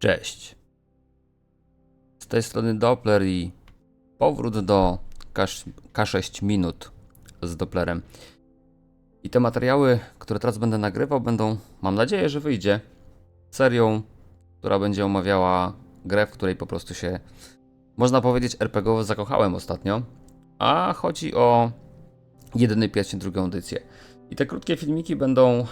Cześć. Z tej strony Doppler i powrót do K- K6 minut z Dopplerem. I te materiały, które teraz będę nagrywał, będą, mam nadzieję, że wyjdzie, serią, która będzie omawiała grę, w której po prostu się, można powiedzieć, RPGowo zakochałem ostatnio. A chodzi o jedyny pierścień drugą edycję. I te krótkie filmiki będą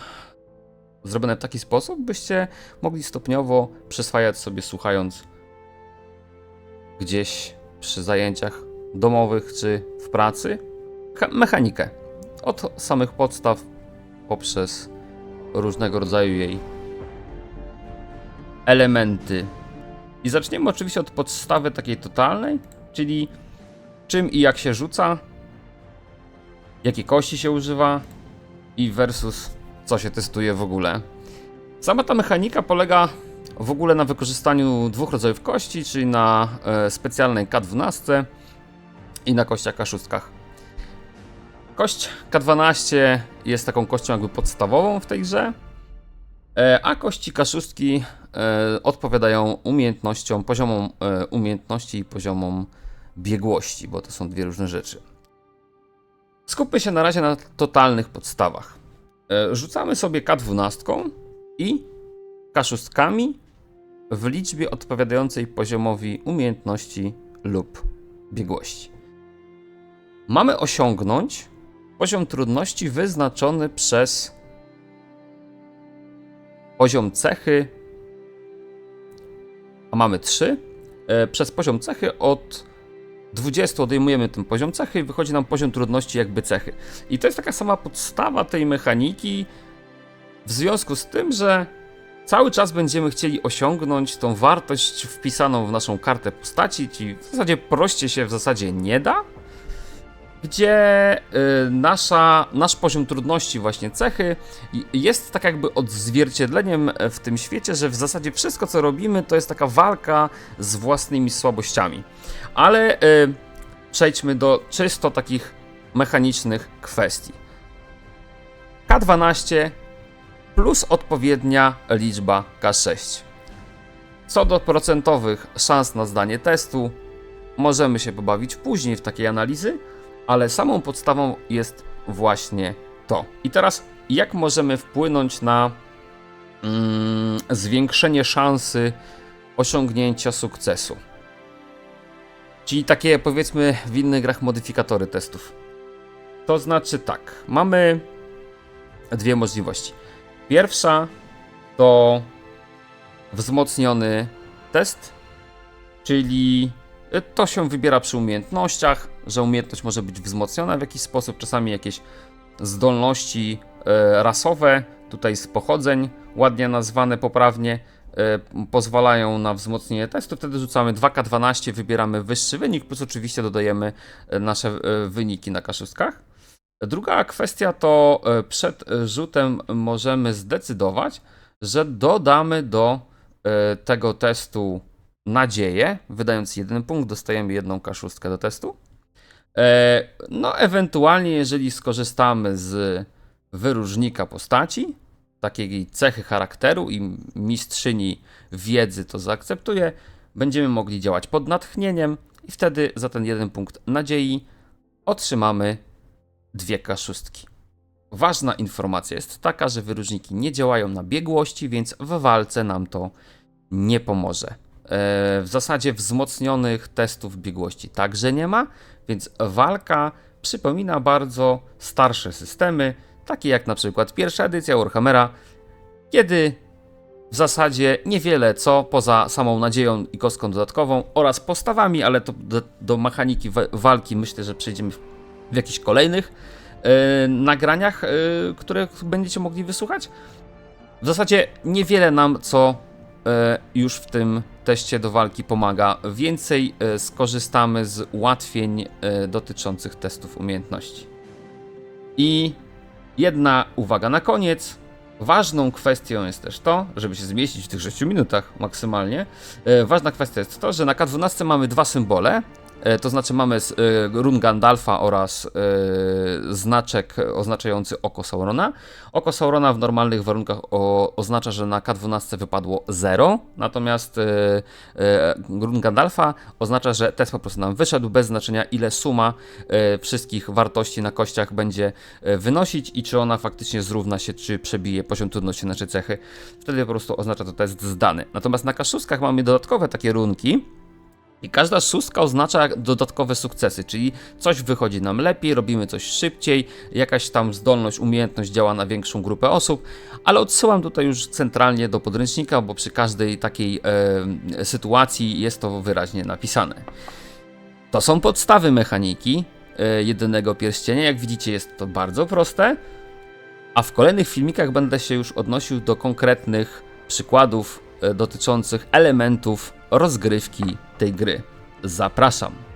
zrobione w taki sposób, byście mogli stopniowo przyswajać sobie słuchając gdzieś przy zajęciach domowych czy w pracy mechanikę. Od samych podstaw poprzez różnego rodzaju jej elementy. I zaczniemy oczywiście od podstawy takiej totalnej, czyli czym i jak się rzuca, jakie kości się używa i versus co się testuje w ogóle. Sama ta mechanika polega w ogóle na wykorzystaniu dwóch rodzajów kości, czyli na e, specjalnej K12 i na kościach K6. Kość K12 jest taką kością jakby podstawową w tej grze, e, a kości K6 e, odpowiadają umiejętnościom, poziomom umiejętności i poziomom biegłości, bo to są dwie różne rzeczy. Skupmy się na razie na totalnych podstawach. E, Rzucamy sobie K12 i K6 w liczbie odpowiadającej poziomowi umiejętności lub biegłości. Mamy osiągnąć poziom trudności wyznaczony przez poziom cechy, a mamy 3. E, Przez poziom cechy od 20 odejmujemy ten poziom cechy i wychodzi nam poziom trudności jakby cechy. I to jest taka sama podstawa tej mechaniki, w związku z tym, że cały czas będziemy chcieli osiągnąć tą wartość wpisaną w naszą kartę postaci, czyli w zasadzie prościej się w zasadzie nie da, gdzie y, nasza, nasz poziom trudności, właśnie cechy, jest tak jakby odzwierciedleniem w tym świecie, że w zasadzie wszystko co robimy to jest taka walka z własnymi słabościami. Ale y, przejdźmy do czysto takich mechanicznych kwestii. K12 plus odpowiednia liczba K6. Co do procentowych szans na zdanie testu, możemy się pobawić później w takiej analizy, ale samą podstawą jest właśnie to. I teraz, jak możemy wpłynąć na mm, zwiększenie szansy osiągnięcia sukcesu? Czyli takie, powiedzmy, w innych grach modyfikatory testów. To znaczy tak, mamy dwie możliwości. Pierwsza to wzmocniony test, czyli to się wybiera przy umiejętnościach, że umiejętność może być wzmocniona w jakiś sposób, czasami jakieś zdolności e, rasowe, tutaj z pochodzeń, ładnie nazwane poprawnie, e, pozwalają na wzmocnienie testu. Wtedy rzucamy 2K12, wybieramy wyższy wynik, plus oczywiście dodajemy e, nasze e, wyniki na kaszustkach. Druga kwestia to e, przed rzutem możemy zdecydować, że dodamy do e, tego testu nadzieję. Wydając jeden punkt, dostajemy jedną kaszustkę do testu. E, No, ewentualnie, jeżeli skorzystamy z wyróżnika postaci, takiej cechy charakteru i mistrzyni wiedzy to zaakceptuje, będziemy mogli działać pod natchnieniem i wtedy za ten jeden punkt nadziei otrzymamy dwie kaszustki. Ważna informacja jest taka, że wyróżniki nie działają na biegłości, więc w walce nam to nie pomoże. W zasadzie wzmocnionych testów biegłości także nie ma, więc walka przypomina bardzo starsze systemy, takie jak na przykład pierwsza edycja Warhammera, kiedy w zasadzie niewiele co poza samą nadzieją i kostką dodatkową oraz postawami, ale to do, do mechaniki wa- walki myślę, że przejdziemy w, w jakichś kolejnych e, nagraniach, e, które będziecie mogli wysłuchać. W zasadzie niewiele nam co już w tym teście do walki pomaga. Więcej e, skorzystamy z ułatwień e, dotyczących testów umiejętności. I jedna uwaga na koniec. Ważną kwestią jest też to, żeby się zmieścić w tych 6 minutach maksymalnie. E, ważna kwestia jest to, że na K12 mamy dwa symbole. E, To znaczy mamy e, run Gandalfa oraz e, znaczek oznaczający oko Saurona. Oko Saurona w normalnych warunkach oznacza, że na K12 wypadło 0, natomiast run Gandalfa oznacza, że test po prostu nam wyszedł bez znaczenia ile suma wszystkich wartości na kościach będzie wynosić i czy ona faktycznie zrówna się, czy przebije poziom trudności nasze cechy. Wtedy po prostu oznacza to test zdany. Natomiast na kaszuskach mamy dodatkowe takie runki, i każda szóstka oznacza dodatkowe sukcesy, czyli coś wychodzi nam lepiej, robimy coś szybciej, jakaś tam zdolność, umiejętność działa na większą grupę osób, ale odsyłam tutaj już centralnie do podręcznika, bo przy każdej takiej e, sytuacji jest to wyraźnie napisane. To są podstawy mechaniki e, jedynego pierścienia. Jak widzicie, jest to bardzo proste, a w kolejnych filmikach będę się już odnosił do konkretnych przykładów e, dotyczących elementów rozgrywki tej gry. Zapraszam.